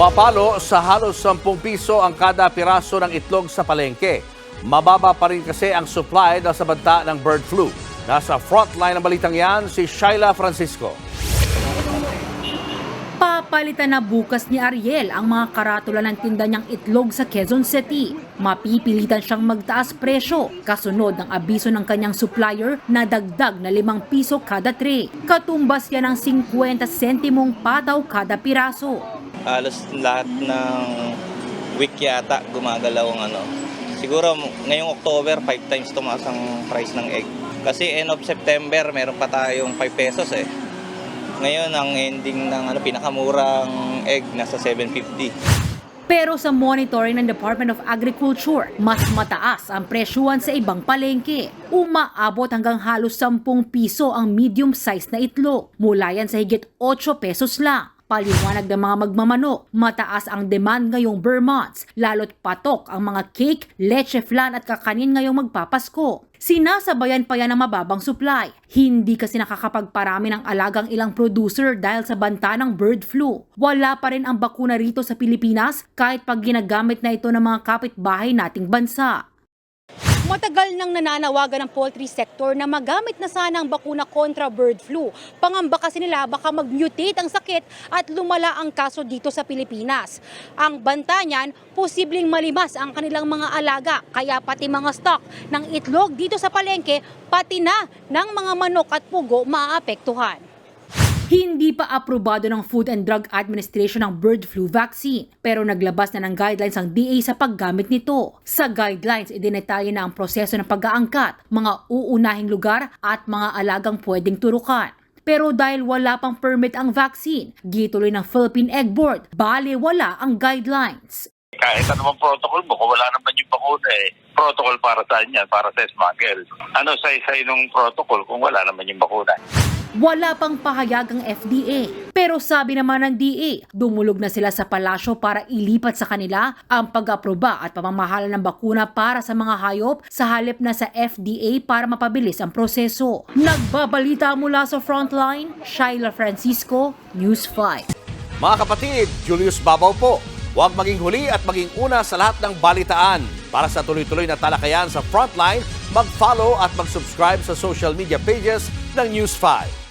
Wapalo sa halos 10 piso ang kada piraso ng itlog sa palengke. Mababa pa rin kasi ang supply dahil sa banta ng bird flu. Nasa frontline ng balitang yan si Shaila Francisco. Papalitan na bukas ni Ariel ang mga karatula ng tinda niyang itlog sa Quezon City. Mapipilitan siyang magtaas presyo kasunod ng abiso ng kanyang supplier na dagdag na 5 piso kada tray. Katumbas yan ng 50 sentimong pataw kada piraso. Halos lahat ng week yata gumagalaw ang ano. Siguro ngayong October, 5 times tumaas ang price ng egg. Kasi end of September, meron pa tayong 5 pesos eh. Ngayon, ang ending ng ano, pinakamurang egg nasa 750. Pero sa monitoring ng Department of Agriculture, mas mataas ang presyuhan sa ibang palengke. Umaabot hanggang halos 10 piso ang medium size na itlog. Mula yan sa higit 8 pesos lang. Paliwanag ng mga magmamano, mataas ang demand ngayong Burr months, lalo't patok ang mga cake, leche flan at kakanin ngayong magpapasko. Sinasabayan pa yan ng mababang supply. Hindi kasi nakakapagparami ng alagang ilang producer dahil sa banta ng bird flu. Wala pa rin ang bakuna rito sa Pilipinas kahit pag ginagamit na ito ng mga kapitbahay nating bansa. Matagal nang nananawagan ng poultry sector na magamit na sana ang bakuna kontra bird flu. Pangamba kasi nila baka mag-mutate ang sakit at lumala ang kaso dito sa Pilipinas. Ang banta niyan, posibleng malimas ang kanilang mga alaga. Kaya pati mga stock ng itlog dito sa palengke, pati na ng mga manok at pugo maaapektuhan. Hindi pa aprobado ng Food and Drug Administration ang bird flu vaccine pero naglabas na ng guidelines ang DA sa paggamit nito. Sa guidelines, idinetaya na ang proseso ng pag-aangkat, mga uunahing lugar at mga alagang pwedeng turukan. Pero dahil wala pang permit ang vaccine, gituloy ng Philippine Egg Board, bale wala ang guidelines. kahit anumang protocol mo, kung wala naman yung bakuna eh, protocol para saan yan? Para sa smuggle. Ano say-say nung protocol kung wala naman yung bakuna? Wala pang pahayag ang FDA. Pero sabi naman ng DA, dumulog na sila sa palasyo para ilipat sa kanila ang pag-aproba at pamamahala ng bakuna para sa mga hayop sa halip na sa FDA para mapabilis ang proseso. Nagbabalita mula sa Frontline, Shaila Francisco, News 5. Mga kapatid, Julius Babaw po. Huwag maging huli at maging una sa lahat ng balitaan. Para sa tuloy-tuloy na talakayan sa Frontline, mag-follow at mag-subscribe sa social media pages ng News 5.